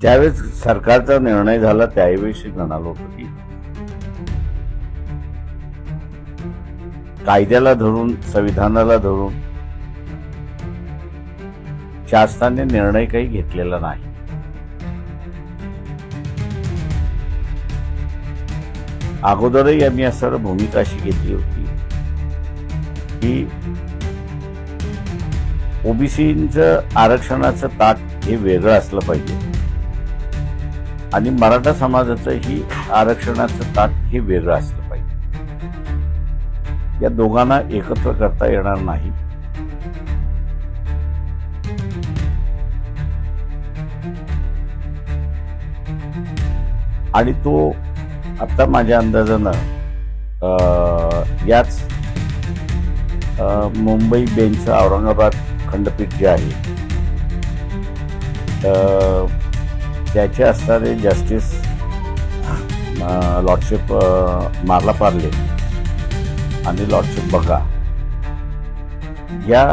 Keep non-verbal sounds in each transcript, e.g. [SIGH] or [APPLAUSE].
ज्यावेळेस सरकारचा निर्णय झाला त्यावेळेस म्हणालो होतो की कायद्याला धरून संविधानाला धरून शासनाने निर्णय काही घेतलेला नाही. अगोदरही आम्ही असं भूमिका अशी घेतली होती की ओबीसीचं आरक्षणाचं ताट हे वेगळं असलं पाहिजे. आणि मराठा समाजाचं ही आरक्षणाचं ताट हे वेगळं असलं पाहिजे. या दोघांना एकत्र करता येणार नाही. आणि तो आता माझ्या अंदाजानं याच मुंबई बेंच औरंगाबाद खंडपीठ जे आहे त्याचे असणारे जस्टिस लॉर्डशिप मारला पारले. आणि लॉर्डशिप बघा या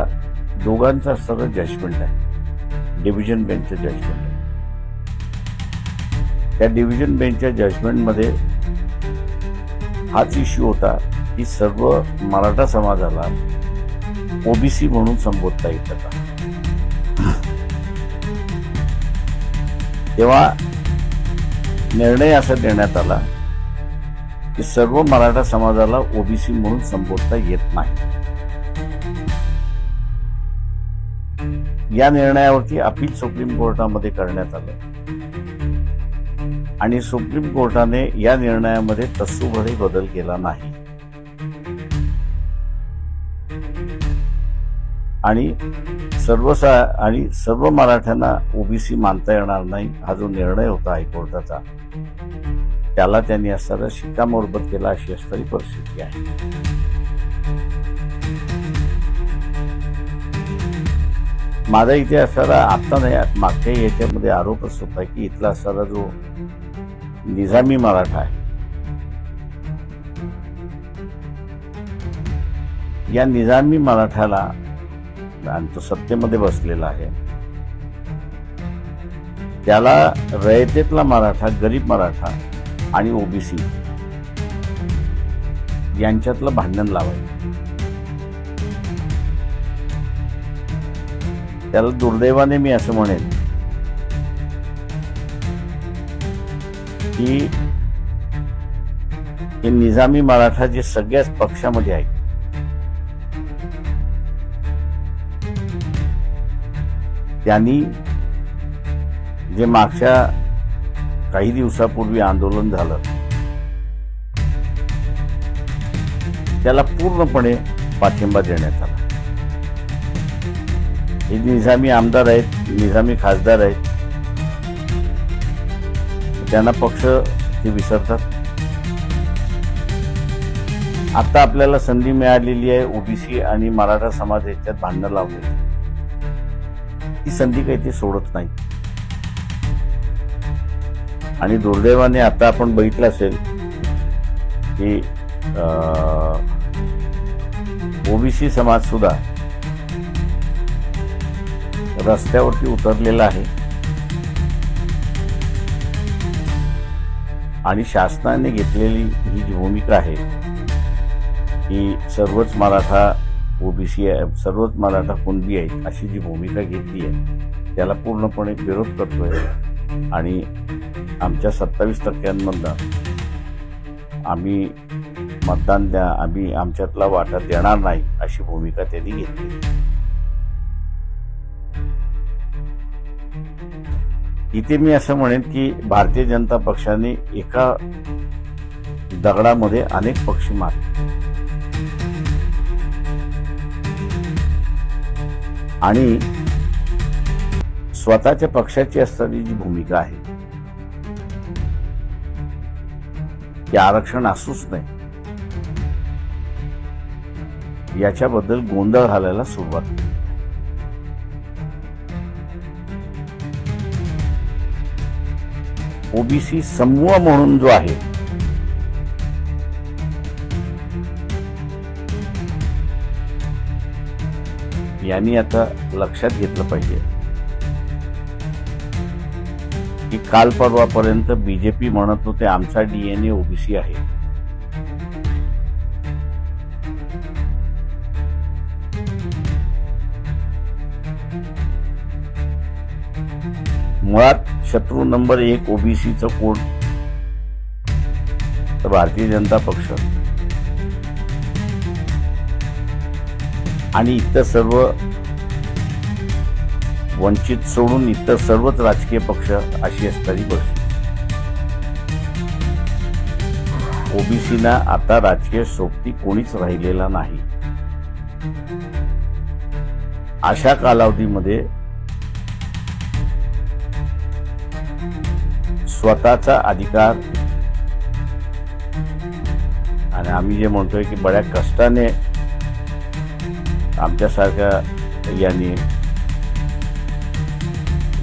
दोघांचं असणारं जजमेंट आहे. डिव्हिजन बेंचचं जजमेंट आहे. त्या डिव्हिजन बेंचच्या जजमेंटमध्ये हाच इश्यू होता की सर्व मराठा समाजाला ओबीसी म्हणून संबोधता येतं का तेव्हा निर्णय असा देण्यात आला की सर्व मराठा समाजाला ओबीसी म्हणून संबोधता येत नाही. या निर्णयावरती अपील सुप्रीम कोर्टामध्ये करण्यात आलं. आणि सुप्रीम कोर्टाने या निर्णयामध्ये तत्सुभरी बदल केला नाही. आणि सर्वसा आणि सर्व मराठ्यांना ओबीसी मानता येणार नाही हा जो निर्णय होता हायकोर्टाचा त्याला त्यांनी असताना शिक्कामोर्बत केला अशी असणारी परिस्थिती आहे. माझा इथे असणारा आता नाही मागच्या याच्यामध्ये आरोपच होता की इथला असणारा जो निजामी मराठा आहे या निजामी मराठाला आणि तो सत्तेमध्ये बसलेला आहे. त्याला रयतेतला मराठा गरीब मराठा आणि ओबीसी यांच्यातलं भांडण लावायचं. त्याला दुर्दैवाने मी असं म्हणेन की हे निजामी मराठा जे सगळ्याच पक्षामध्ये आहेत त्यांनी जे मागच्या काही दिवसापूर्वी आंदोलन झालं त्याला पूर्णपणे पाठिंबा देण्यात आला. हे निझामी आमदार आहेत निझामी खासदार आहेत. त्यांना पक्ष ते विसरतात. आता आपल्याला संधी मिळालेली आहे ओबीसी आणि मराठा समाज याच्यात भांडणं लावले ही संधी काही ते सोडत नाही. आणि दुर्दैवाने आता आपण बघितलं असेल की ओबीसी समाज सुद्धा रस्त्यावरती उतरलेला आहे. आणि शासनाने घेतलेली ही जी भूमिका आहे की सर्वच मराठा ओबीसी आहे. सर्वच मराठा कुणबी आहेत अशी जी भूमिका घेतली आहे त्याला पूर्णपणे विरोध करतोय. आणि आमच्या सत्तावीस टक्क्यांमधनं आम्ही मतदान द्या आम्ही आमच्यातला वाटा देणार नाही अशी भूमिका त्यांनी घेतली. इथे मी असं म्हणेन की भारतीय जनता पक्षाने एका दगडामध्ये अनेक पक्षी मारले. आणि स्वतःच्या पक्षाची असणारी जी भूमिका आहे की आरक्षण असूच नाही याच्याबद्दल गोंधळ घालायला सुरुवात ओबीसी समूह म्हणून जो आहे यांनी आता लक्षात घेतलं पाहिजे. की काल परवापर्यंत बीजेपी म्हणत होते आमचा डीएनए ओबीसी आहे. मुळात शत्रू नंबर एक ओबीसीचं कोण? तर भारतीय जनता पक्ष. आणि इतर सर्व वंचित सोडून इतर सर्वच राजकीय पक्ष अशी असणारी गोष्ट ओबीसीना आता राजकीय सोबती कोणीच राहिलेला नाही. अशा कालावधीमध्ये स्वतःचा अधिकार आणि आम्ही जे म्हणतोय की बऱ्या कष्टाने आमच्यासारख्या यांनी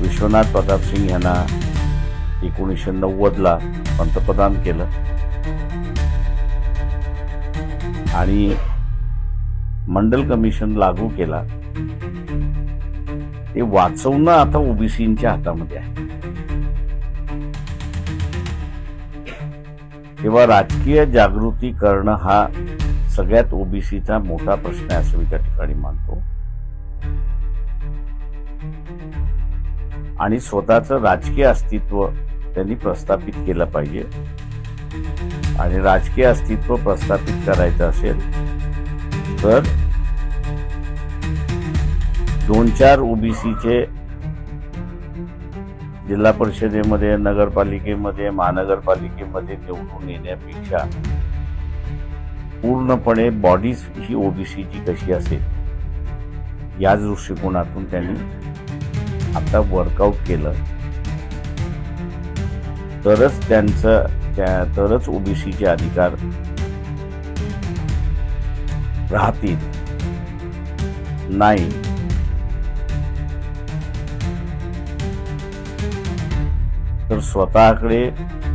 विश्वनाथ प्रताप सिंग यांना एकोणीसशे नव्वदला पंतप्रधान केलं. आणि मंडल कमिशन लागू केला. ते वाचवणं आता ओबीसीच्या हातामध्ये आहे. तेव्हा राजकीय जागृती करणं हा सगळ्यात ओबीसीचा मोठा प्रश्न आहे असं मी त्या ठिकाणी मानतो. आणि स्वतःचं राजकीय अस्तित्व त्यांनी प्रस्थापित केलं पाहिजे. आणि राजकीय अस्तित्व प्रस्थापित करायचं असेल तर दोन चार ओबीसीचे जिल्हा परिषदेमध्ये नगरपालिकेमध्ये महानगरपालिकेमध्ये निवडून येण्यापेक्षा पूर्णपणे बॉडीज ही ओबीसीची कशी असेल या दृष्टिकोनातून त्यांनी आता वर्कआउट केलं. तरच त्यांचं त्या तरच ओबीसीचे अधिकार राहतील. नाही. तर स्वतःकडे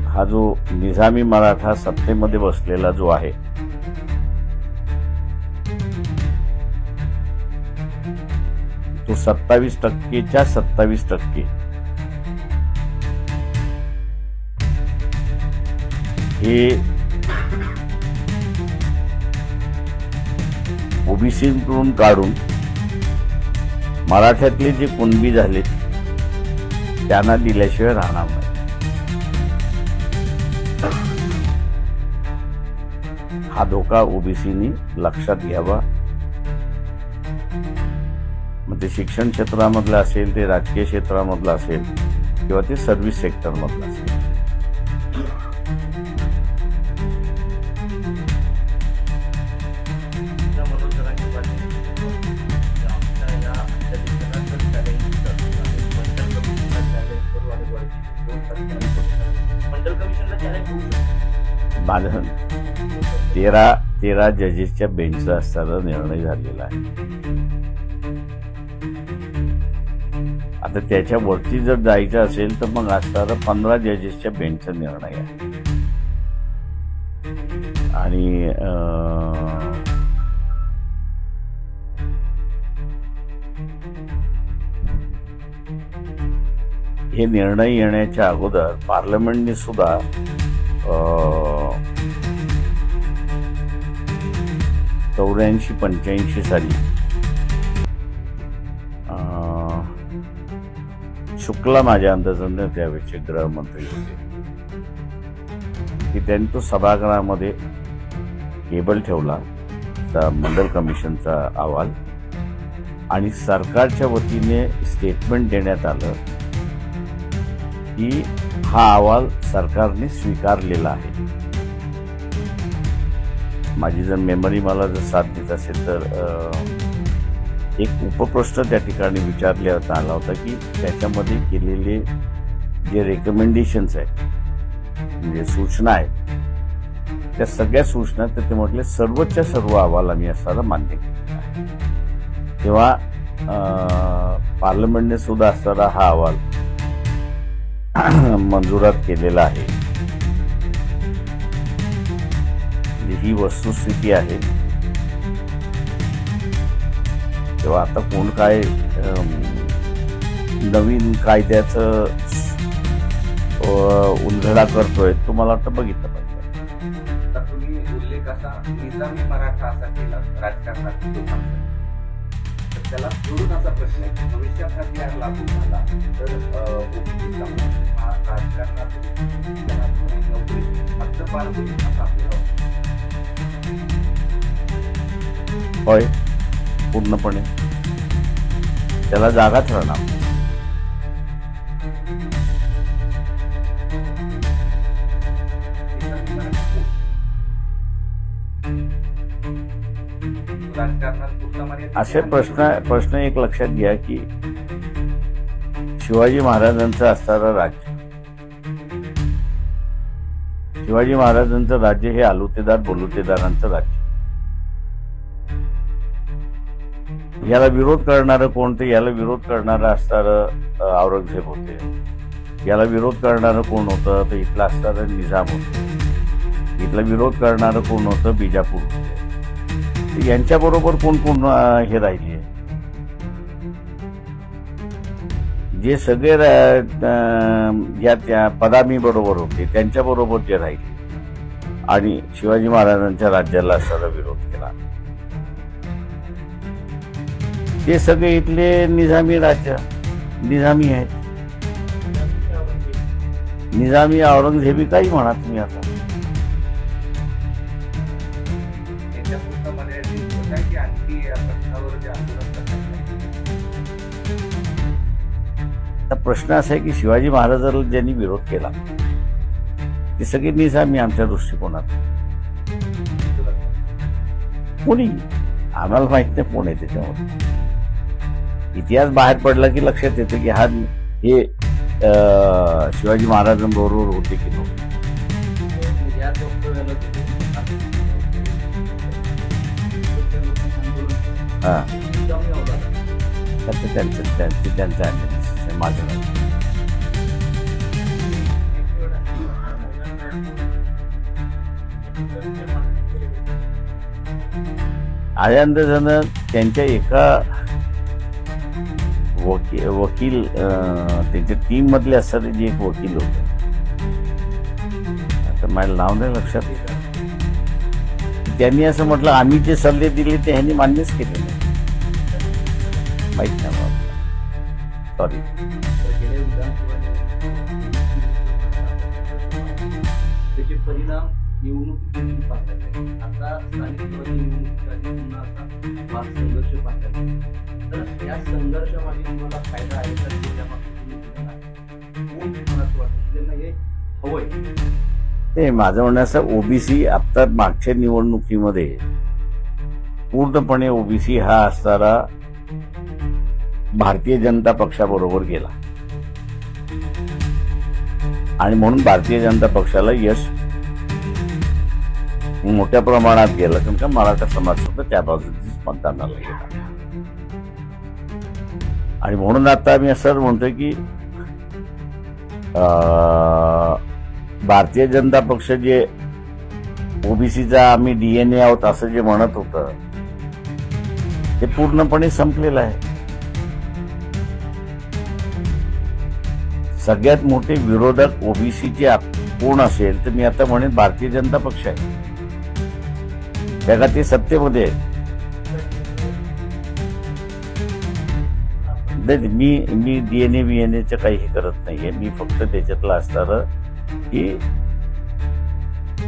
हा जो निजामी मराठा सत्तेमध्ये बसलेला जो आहे तो सत्तावीस टक्केच्या सत्तावीस टक्के. हे ओबीसीकडून काढून मराठ्यातले जे कुणबी झाले त्यांना दिल्याशिवाय राहणार नाही. हा धोका ओबीसीनी लक्षात घ्यावा. मग ते शिक्षण क्षेत्रामधलं असेल ते राजकीय क्षेत्रामधलं असेल किंवा ते सर्व्हिस सेक्टरमधलं असेल. माझं तेरा तेरा जजेसच्या बेंचचा असताना निर्णय झालेला आहे आता त्याच्यावरती जर जायचं असेल तर मग असताना पंधरा जजेसच्या बेंचचा निर्णय आहे. आणि हे निर्णय येण्याच्या अगोदर पार्लमेंटने सुद्धा चौऱ्याऐंशी पंच्याऐंशी साली शुक्ला माझ्या अंदाजाने त्यावेळेचे गृहमंत्री होते. की त्यांनी तो सभागृहामध्ये केबल ठेवला सा- मंडल कमिशनचा अहवाल आणि सरकारच्या वतीने स्टेटमेंट देण्यात आलं की हा अहवाल सरकारने स्वीकारलेला आहे. माझी जर मेमरी मला जर साथ देत असेल तर एक उपप्रश्न त्या ठिकाणी विचारण्यात आला होता की त्याच्यामध्ये केलेले जे रेकमेंडेशन्स आहेत म्हणजे सूचना आहेत त्या सगळ्या सूचना तर ते म्हटले सर्वच्या सर्व अहवाल आम्ही असायला मान्य केलेला आहे. तेव्हा पार्लमेंटने सुद्धा असताना हा अहवाल [CLEARS THROAT] मंजुरात केलेला आहे. म्हणजे ही वस्तुस्थिती आहे. तेव्हा आता कोण काय नवीन कायद्याचं उलगडा करतोय तो मला वाटतं बघितलं पाहिजे. राजकारणात लोकांचा तर त्याला जोडून असा प्रश्न आहे की भविष्यात हा जी आर लागू झाला तर अ, OBC समाज राजकारणात त्याला नोकरी हद्दपार होईल असं आपल्याला वाटतं. होय. पूर्णपणे. त्याला जागाच राहणार असे प्रश्न प्रश्न एक लक्षात घ्या की शिवाजी महाराजांचं असणारं राज्य. शिवाजी महाराजांचं राज्य हे आलुतेदार बोलुतेदारांचं राज्य. याला विरोध करणारं कोणते याला विरोध करणारं असणारं औरंगजेब होते. याला विरोध करणारं कोण होतं? तर इथलं असणारं निजाम होतं. इथला विरोध करणारं कोण होतं? बिजापूर होते. यांच्याबरोबर कोण कोण हे राहिले जे सगळे रा- या त्या पदामी बरोबर होते त्यांच्याबरोबर ते जे राहिले. आणि शिवाजी महाराजांच्या राज्याला असणारा विरोध केला. ते सगळे इथले निजामी राज्य निजामी आहेत. निजामी औरंगजेबी काही म्हणा तुम्ही आता. प्रश्न असा आहे की शिवाजी महाराजांना ज्यांनी विरोध केला. ते सगळे निजामी आमच्या दृष्टिकोनात. कोणी? आम्हाला माहीत नाही कोण आहे त्याच्यामध्ये इतिहास बाहेर पडला की लक्षात येतं की हा हे अं, शिवाजी महाराजांबरोबर होते की नव्हते. या वक्तव्याला त्यांचं त्यांचं त्यांचं आहे, माझं त्यांच्या एका वकी वकील अं, त्यांच्या टीम मधले असणारे जे एक वकील होते. आता माझं नाव नाही लक्षात. त्यांनी असं म्हटलं आम्ही जे सल्ले दिले ते ह्यांनी मान्यच केले नाही. माहीत नाही मला. सॉरी गेल्या विधानसभा त्याचे परिणाम निवडणुकीत पाहतात आता तर या संघर्षामध्ये तुम्हाला फायदा आहे तर त्याच्यामागे ते माझं म्हणणं असं ओबीसी आता मागच्या निवडणुकीमध्ये पूर्णपणे ओबीसी हा असणारा भारतीय जनता पक्षाबरोबर गेला. आणि म्हणून भारतीय जनता पक्षाला यश मोठ्या प्रमाणात गेलं. कारण का मराठा समाज सुद्धा त्या बाजूनेच मतदानाला गेला. आणि म्हणून आता मी असं म्हणतोय की भारतीय जनता पक्ष जे ओबीसीचा आम्ही डीएनए आहोत असं जे म्हणत होतं ते पूर्णपणे संपलेलं आहे. सगळ्यात मोठे विरोधक ओबीसीचे कोण असेल तर मी आता म्हणेन भारतीय जनता पक्ष आहे. त्या ते सत्तेमध्ये नाही मी मी डीएनए बीएनएचं काही हे करत नाहीये. मी फक्त त्याच्यातलं असणार की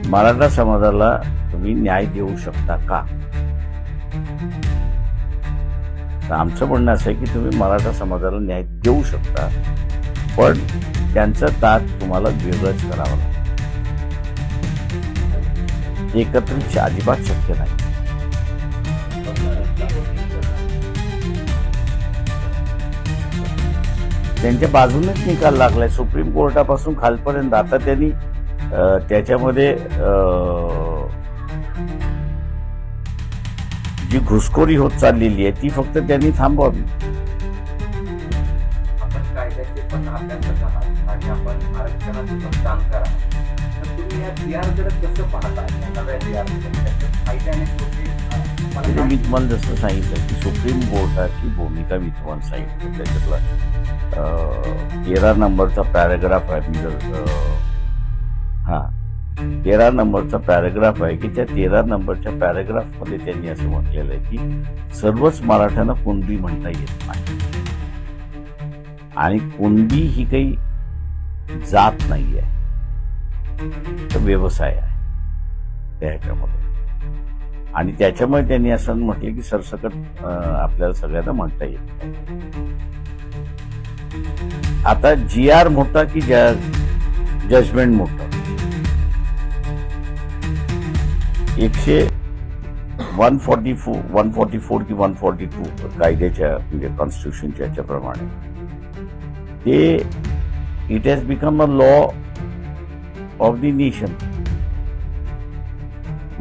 मराठा समाजाला तुम्ही न्याय देऊ शकता का? तर आमचं म्हणणं असं आहे की तुम्ही मराठा समाजाला न्याय देऊ शकता पण त्यांचं ताट तुम्हाला वेगळंच करावं लागतं एकत्रित अजिबात शक्य नाही. त्यांच्या बाजूनच निकाल लागलाय. सुप्रीम कोर्टापासून खालपर्यंत. आता त्यांनी त्याच्यामध्ये जी घुसखोरी होत चाललेली आहे ती फक्त त्यांनी थांबवावी. आपण म्हणजे मी तुम्हाला जसं सांगितलं की सुप्रीम कोर्टाची भूमिका मी तुम्हाला सांगितली. त्याच्यातला तेरा नंबरचा पॅराग्राफ आहे मी जर हा तेरा नंबरचा पॅराग्राफ आहे की त्या तेरा नंबरच्या पॅराग्राफमध्ये त्यांनी असं म्हटलेलं आहे की सर्वच मराठ्यांना कुणबी म्हणता येत नाही. आणि कुणबी ही काही जात नाही आहे तर व्यवसाय आहे. त्या ह्याच्यामध्ये. आणि त्याच्यामुळे त्यांनी असं म्हटलं की सरसकट आपल्याला सगळ्यांना म्हणता येईल. आता जी आर मोठा की जजमेंट मोठं एकशे one forty four one forty four की वन फॉर्टी टू कायद्याच्या म्हणजे कॉन्स्टिट्यूशनच्या याच्याप्रमाणे. ते it has become a law of the nation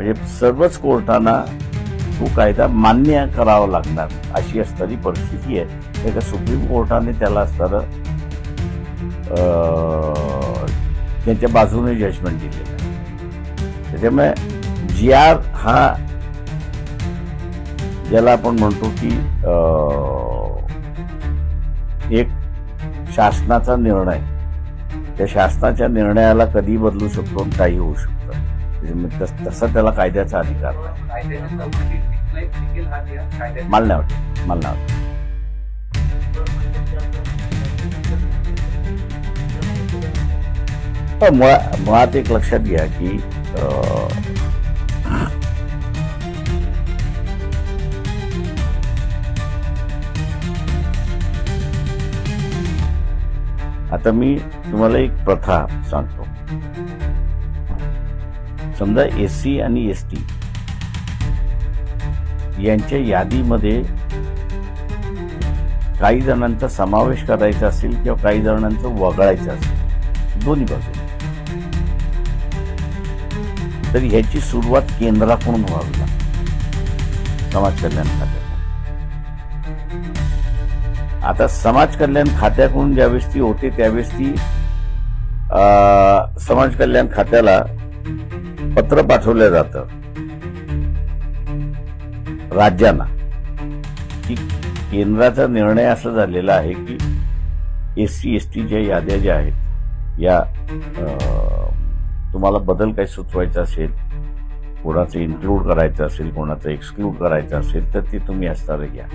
म्हणजे सर्वच कोर्टांना तो कायदा मान्य करावा लागणार अशी असणारी परिस्थिती आहे. एका सुप्रीम कोर्टाने त्याला असताना त्यांच्या बाजूने जजमेंट दिलेलं आहे. त्याच्यामुळे जी आर हा ज्याला आपण म्हणतो की एक शासनाचा निर्णय. त्या शासनाच्या निर्णयाला कधी बदलू शकतो आणि काही होऊ शकतो. तसा त्याला कायद्याचा अधिकार नाही. मला नाही वाटत. मला नाही वाटत. मुळा- मुळात एक लक्षात घ्या की आता मी तुम्हाला एक प्रथा सांगतो. समजा एस सी आणि एस टी यांच्या यादीमध्ये काही जणांचा समावेश करायचा असेल किंवा काही जणांचं वगळायचं असेल. दोन्ही बाजू तर ह्याची सुरुवात केंद्राकडून व्हावी लागते. समाज कल्याण खात्याकडून. आता समाज कल्याण खात्याकडून ज्यावेळेस ती होते त्यावेळेस ती समाज कल्याण खात्याला पत्र पाठवलं जातं. राज्यांना. की केंद्राचा निर्णय असा झालेला आहे की एस सी एस टीच्या याद्या ज्या आहेत या तुम्हाला बदल काही सुचवायचा असेल कोणाचं इन्क्लूड करायचं असेल कोणाचं एक्सक्लूड करायचं असेल तर ते तुम्ही असताना घ्या.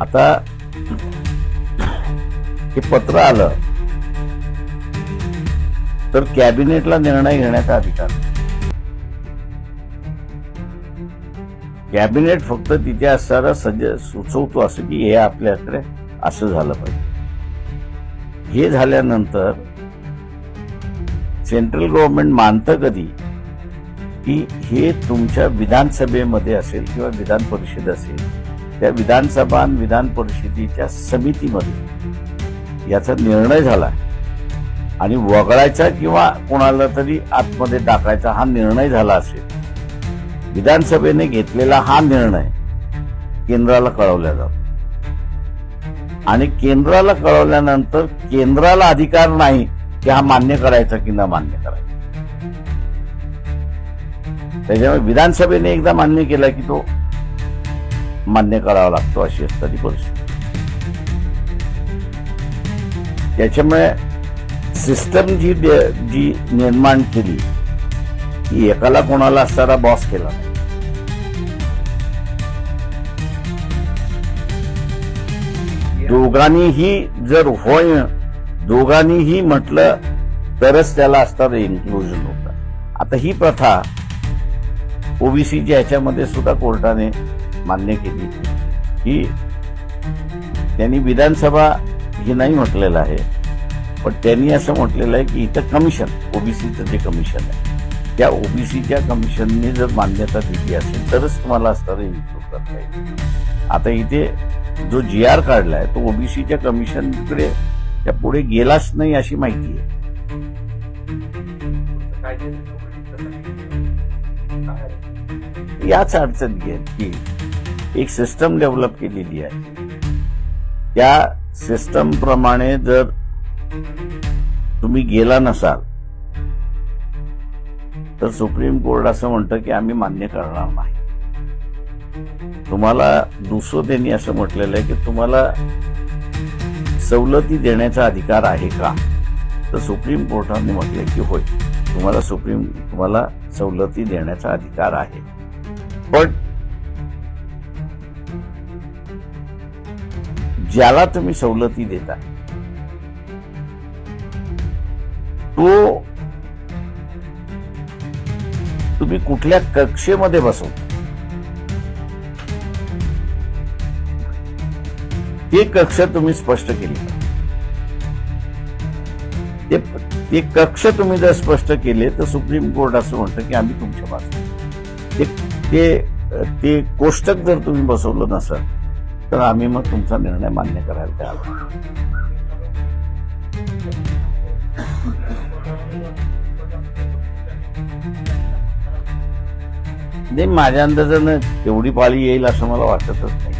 आता हे पत्र आलं तर कॅबिनेटला निर्णय घेण्याचा अधिकार. कॅबिनेट फक्त तिथे असणारा सज सुचवतो असं की हे आपल्याकडे असं झालं पाहिजे. हे झाल्यानंतर सेंट्रल गव्हर्नमेंट मानतं कधी की हे तुमच्या विधानसभेमध्ये असेल किंवा विधान परिषद असेल त्या विधानसभा आणि विधान परिषदेच्या समितीमध्ये याचा निर्णय झाला आणि वगळायचा किंवा कोणाला तरी आतमध्ये टाकायचा हा निर्णय झाला असेल. विधानसभेने घेतलेला हा निर्णय केंद्राला कळवला जातो. आणि केंद्राला कळवल्यानंतर केंद्राला अधिकार नाही की हा मान्य करायचा की न मान्य करायचा. त्याच्यामुळे विधानसभेने एकदा मान्य केला की तो मान्य करावा लागतो अशी असणारी परिस्थिती. त्याच्यामुळे सिस्टम जी जी निर्माण केली की एकाला कोणाला असणारा बॉस केला नाही. दोघांनीही जर होय दोघांनीही म्हटलं तरच त्याला असणार इन्क्लुजन होता. आता ही प्रथा ओबीसीच्या ह्याच्यामध्ये सुद्धा कोर्टाने मान्य केली. की त्यांनी विधानसभा हे नाही म्हटलेलं आहे पण त्यांनी असं म्हटलेलं आहे की इथं कमिशन ओबीसीचं जे कमिशन आहे त्या ओबीसीच्या कमिशनने जर मान्यता दिली असेल तरच तुम्हाला असणारं इन्क्लूड करता येईल. आता इथे जो जी आर काढलाय तो ओबीसीच्या कमिशनकडे त्या पुढे गेलाच नाही अशी माहिती आहे. याच अडचण घे की एक सिस्टम डेव्हलप केलेली आहे. त्या सिस्टम प्रमाणे जर तुम्ही गेला नसाल तर सुप्रीम कोर्ट असं म्हणतं की आम्ही मान्य करणार नाही. तुम्हाला दुसरं त्यांनी असं म्हटलेलं आहे की तुम्हाला सवलती देण्याचा अधिकार आहे का? तर सुप्रीम कोर्टाने म्हटले की होय तुम्हाला सुप्रीम तुम्हाला सवलती देण्याचा अधिकार आहे. पण ज्याला तुम्ही सवलती देता तो तुम्ही कुठल्या कक्षेमध्ये बसवता? ते कक्ष तुम्ही स्पष्ट केली. ते कक्ष तुम्ही जर स्पष्ट केले तर सुप्रीम कोर्ट असं म्हणतं की आम्ही तुमच्या बाजू ते ते कोष्टक जर तुम्ही बसवलं नसाल तर आम्ही मग तुमचा निर्णय मान्य करायला तयार नाही माझ्या अंदाजानं तेवढी पाळी येईल असं मला वाटतच नाही.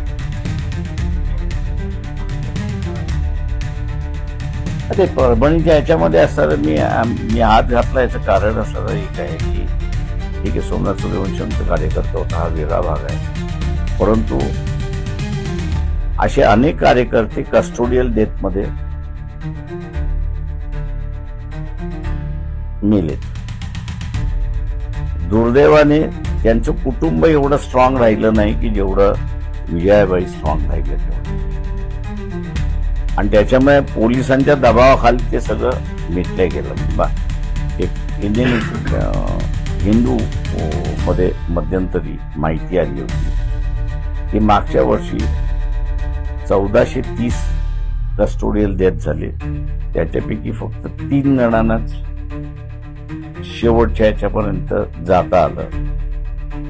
ते परभणीच्या ह्याच्यामध्ये असणार मी मी हात घातला याचं कारण असं एक आहे की ठीक आहे सोमनाथ सूर्यवंशमचा कार्यकर्ता होता हा वेगळा भाग आहे. परंतु असे अनेक कार्यकर्ते कस्टोडियल डेथमध्ये मेलेत. दुर्दैवाने त्यांचं कुटुंब एवढं स्ट्रॉंग राहिलं नाही की जेवढं विजयाबाई स्ट्रॉंग राहिलं तेवढं. आणि त्याच्यामुळे पोलिसांच्या दबावाखाली ते सगळं मिटलं गेलं. बा एक इंडियन हिंदू मध्ये मध्यंतरी माहिती आली होती. की मागच्या वर्षी चौदाशे तीस कस्टोडियल डेथ झाले. त्याच्यापैकी फक्त तीन जणांनाच शेवटच्या ह्याच्यापर्यंत जाता आलं.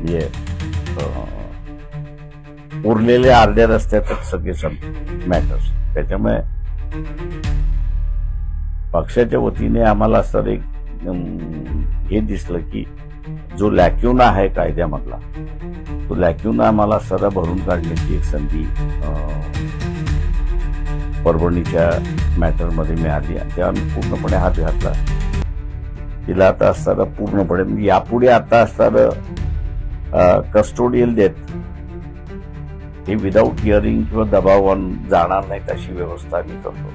म्हणजे उरलेले अर्ध्या रस्त्यातच सगळे मॅटर्स त्याच्यामुळे पक्षाच्या वतीने आम्हाला असं एक हे दिसलं की जो लॅक्युना आहे कायद्यामधला तो लॅक्युना आम्हाला सदा भरून काढण्याची एक संधी परभणीच्या मॅटरमध्ये मिळाली. आणि तेव्हा आम्ही पूर्णपणे हात घातला. तिला आता असताना पूर्णपणे म्हणजे यापुढे आता असताना कस्टोडियल डेथ हे विदाऊट हिअरिंग किंवा दबावान जाणार नाहीत अशी व्यवस्था आम्ही करतो.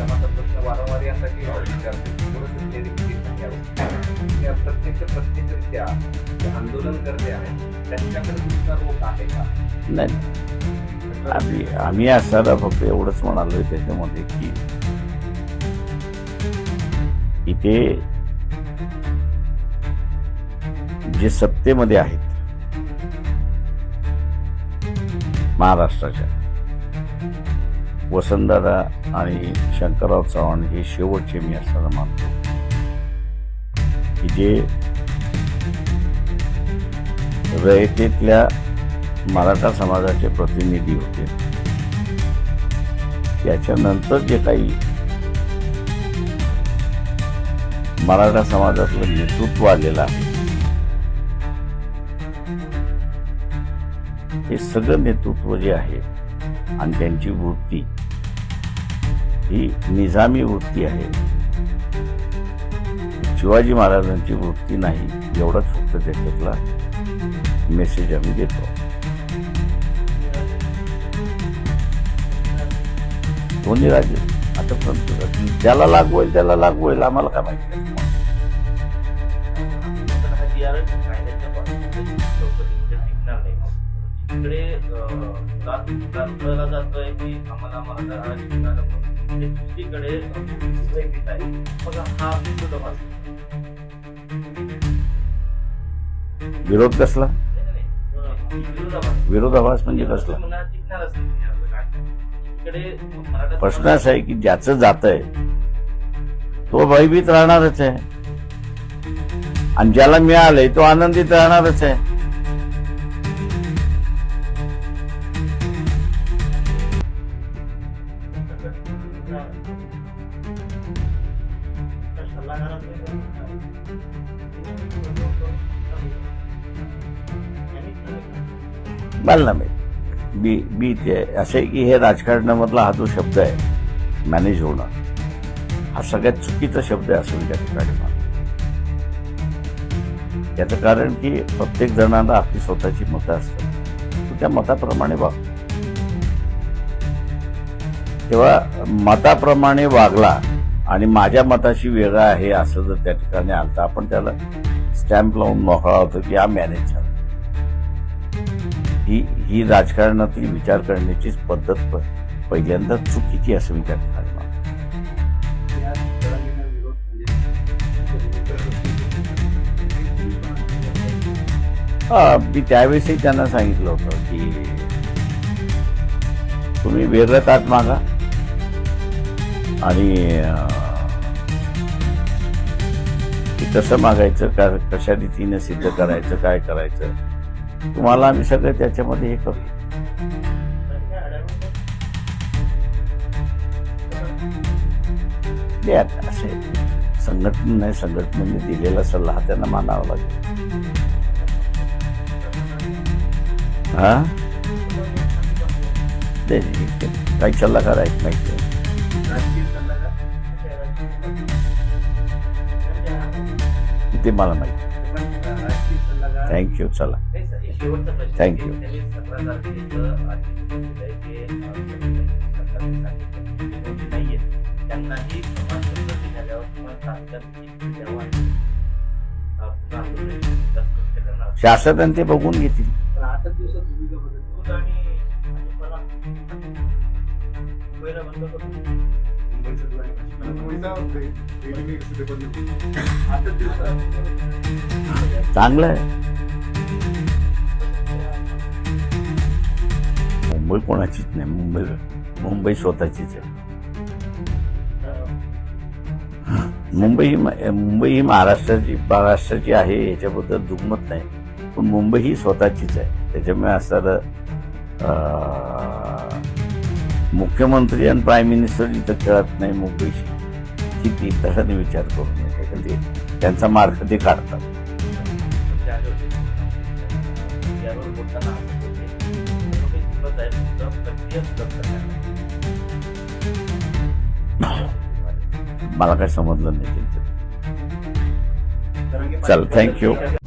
माझा प्रश्न वारंवार यासाठी विचारतो थोडंसं clarification द्यावं. या प्रत्यक्ष प्रत्यक्षरित्या जे आंदोलन करते आहेत. त्यांच्याकडे तुमचा रोख आहे का? नाही. आम्ही आम्ही असताना फक्त एवढंच म्हणालोय त्याच्यामध्ये की इथे जे सत्तेमध्ये आहेत. महाराष्ट्राच्या. वसंतदादा आणि शंकरराव चव्हाण हे शेवटचे मी असताना मानतो. की जे रयतेतल्या मराठा समाजाचे प्रतिनिधी होते. त्याच्यानंतर जे काही मराठा समाजातलं नेतृत्व आलेलं आहे. हे सगळं नेतृत्व जे आहे आणि त्यांची वृत्ती ही निजामी वृत्ती आहे. शिवाजी महाराजांची वृत्ती नाही एवढाच फक्त त्याच्यातला मेसेज आम्ही देतो. दोन्ही राज्य आता पण ज्याला लागू होईल त्याला लागू होईल आम्हाला काय माहिती? तिकडे जाणवला जातोय की आम्हाला म्हणून. ते दुसरीकडे आहे. मग हा विरोध कसला. विरोधाभास. म्हणजे कसला? प्रश्न असा आहे की ज्याचं जात आहे तो भयभीत राहणारच आहे. आणि ज्याला मिळालंय तो आनंदित राहणारच आहे. मला नाही बी बी ते असं आहे की हे राजकारणामधला हा जो शब्द आहे मॅनेज होणं हा सगळ्यात चुकीचा शब्द आहे असं मी त्या ठिकाणी याचं कारण की प्रत्येक जणांना आपली स्वतःची मतं असतात. त्या मताप्रमाणे वाग. तेव्हा मताप्रमाणे वागला आणि माझ्या मताशी वेगळा आहे असं जर त्या ठिकाणी आलं तर आपण त्याला स्टॅम्प लावून मोकळा होतो की हा मॅनेज झाला. ही ही राजकारणातील विचार करण्याची पद्धत पहिल्यांदा चुकीची असं मी त्या ठिकाणी हा, मी त्यावेळेसही त्यांना सांगितलं होतं की तुम्ही वेगळं ताट मागा आणि कसं मागायचं का कशा रीतीने सिद्ध करायचं काय करायचं? तुम्हाला आम्ही सगळं त्याच्यामध्ये हे करू ते आता असे संघटना नाही संघटनेने दिलेला सल्ला हा त्यांना मानावा लागेल. हा? ते काही सल्लागार आहेत माहिती ते मला माहिती. थँक्यू चला. आहे. करणार. शासनाने ते बघून घेतील. पण आठच मुंबई कोणाचीच नाही मुंबई मुंबई स्वतःचीच आहे. मुंबई ही म- मुंबई ही महाराष्ट्राची महाराष्ट्राची आहे याच्याबद्दल दुमत नाही. पण मुंबई ही स्वतःचीच आहे. त्याच्यामुळे असणारं मुख्यमंत्री आणि प्राईम मिनिस्टर इथं खेळत नाही मुंबईशी. किती? तशाने विचार करू नये ते त्यांचा मार्ग ते काढतात. प्रक्रिया सुलभ करण्यात. मला काही समजलं नाही त्यांचं चल, you.